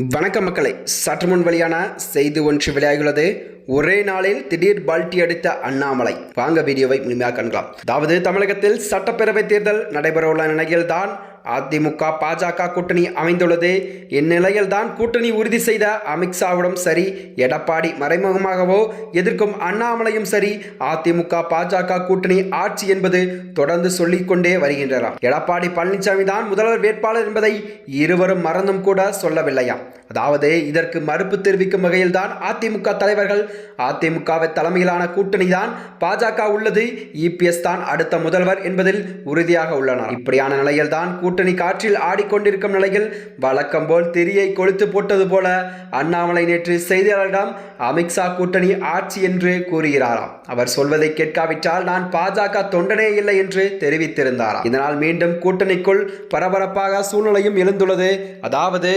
வணக்க மக்களை. சற்று முன் வெளியான செய்தி ஒன்று வெளியாகியுள்ளது. ஒரே நாளில் திடீர் பால்டி அடித்த அண்ணாமலை. வாங்க வீடியோவை முழுமையாக காண்கலாம். அதாவது தமிழகத்தில் சட்டப்பேரவை தேர்தல் நடைபெறவுள்ள நிலையில்தான் அதிமுக பாஜக கூட்டணி அமைந்துள்ளது. இந்நிலையில்தான் கூட்டணி உறுதி செய்த அமித்ஷாவிடம் சரி எடப்பாடி மறைமுகமாகவோ எதிர்க்கும் அண்ணாமலையும் சரி அதிமுக பாஜக கூட்டணி ஆட்சி என்பது தொடர்ந்து சொல்லிக்கொண்டே வருகின்றனர் எடப்பாடி பழனிசாமி தான் முதல்வர் வேட்பாளர் என்பதை இருவரும் மறந்தும் கூட சொல்லவில்லையாம் அதாவது இதற்கு மறுப்பு தெரிவிக்கும் வகையில் தான் அதிமுக தலைவர்கள் அதிமுகவை தலைமையிலான கூட்டணி தான் பாஜக உள்ளது இபிஎஸ் தான் அடுத்த முதல்வர் என்பதில் உறுதியாக உள்ளனர். இப்படியான நிலையில் தான் கூட்டணி கூட்டணி காற்றில் ஆடிக்கொண்டிருக்கும் நிலையில் வழக்கம் போல் திரியை கொளுத்து போட்டது போல அண்ணாமலை நேற்று செய்தியாளர்களிடம் அமித்ஷா கூட்டணி ஆட்சி என்று கூறுகிறாராம். அவர் சொல்வதை கேட்காவிட்டால் நான் பாஜக தொண்டனே இல்லை என்று தெரிவித்திருந்தாராம். இதனால் மீண்டும் கூட்டணிக்குள் பரபரப்பாக சூழ்நிலையும் எழுந்துள்ளது. அதாவது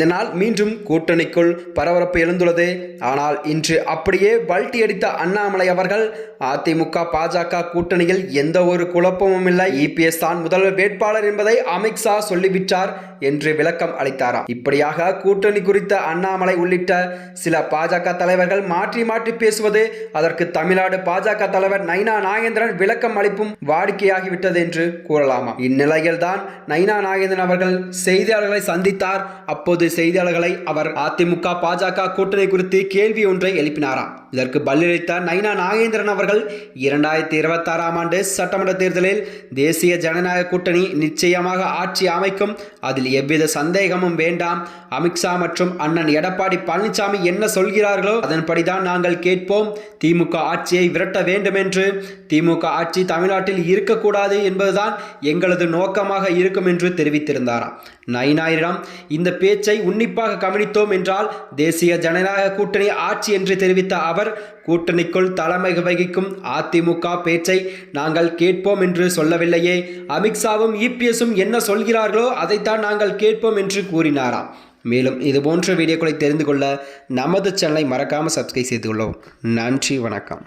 இதனால் மீண்டும் கூட்டணிக்குள் பரபரப்பு எழுந்துள்ளது. ஆனால் இன்று அப்படியே பல்டி அடித்த அண்ணாமலை அவர்கள் அதிமுக பாஜக கூட்டணியில் எந்த ஒரு குழப்பமும் இல்லை. இபிஎஸ் தான் முதல்வர் வேட்பாளர் என்பதை அமித்ஷா சொல்லிவிட்டார். என்று விளக்கம் அளித்தாராம். இப்படியாக கூட்டணி குறித்த அண்ணாமலை உள்ளிட்ட சில பாஜக தலைவர்கள் மாற்றி மாற்றி பேசுவது அதற்கு தமிழ்நாடு பாஜக தலைவர் நைனா நாகேந்திரன் விளக்கம் அளிப்பும் வாடிக்கையாகிவிட்டது என்று கூறலாமா? இந்நிலையில் தான் நைனா நாகேந்திரன் அவர்கள் செய்தியாளர்களை சந்தித்தார். அப்போது செய்தியாளர்களை அவர் அதிமுக பாஜக கூட்டணி குறித்து கேள்வி ஒன்றை எழுப்பினாராம். இதற்கு பதிலளித்த நைனா நாகேந்திரன் அவர்கள். இரண்டாயிரத்தி இருபத்தாறாம் ஆண்டு சட்டமன்ற தேர்தலில் தேசிய ஜனநாயக கூட்டணி நிச்சயமாக ஆட்சி அமைக்கும். அதில் எவ்வித சந்தேகமும் வேண்டாம். அமித்ஷா மற்றும் அண்ணன் எடப்பாடி பழனிசாமி என்ன சொல்கிறார்களோ அதன்படிதான் நாங்கள் கேட்போம். திமுக ஆட்சியை விரட்ட வேண்டும் என்று திமுக ஆட்சி தமிழ்நாட்டில் இருக்கக்கூடாது என்பதுதான் எங்களது நோக்கமாக இருக்கும் என்று தெரிவித்திருந்தாராம் நயினாயிரம் இந்த பேச்சை உன்னிப்பாக கவனித்தோம் என்றால் தேசிய ஜனநாயக கூட்டணி ஆட்சி என்று தெரிவித்த அவர் கூட்டணிக்குள் தலைமை வகிக்கும் அதிமுக பேச்சை நாங்கள் கேட்போம் என்று சொல்லவில்லையே. அமித்ஷாவும் இபிஎஸும் என்ன சொல்கிறார்களோ அதைத்தான் நாங்கள் கேட்போம் என்று கூறினாராம். மேலும் இது போன்ற வீடியோக்களை தெரிந்து கொள்ள நமது சேனலை மறக்காமல் சப்ஸ்கிரைப் செய்து கொள்ளவும். நன்றி வணக்கம்.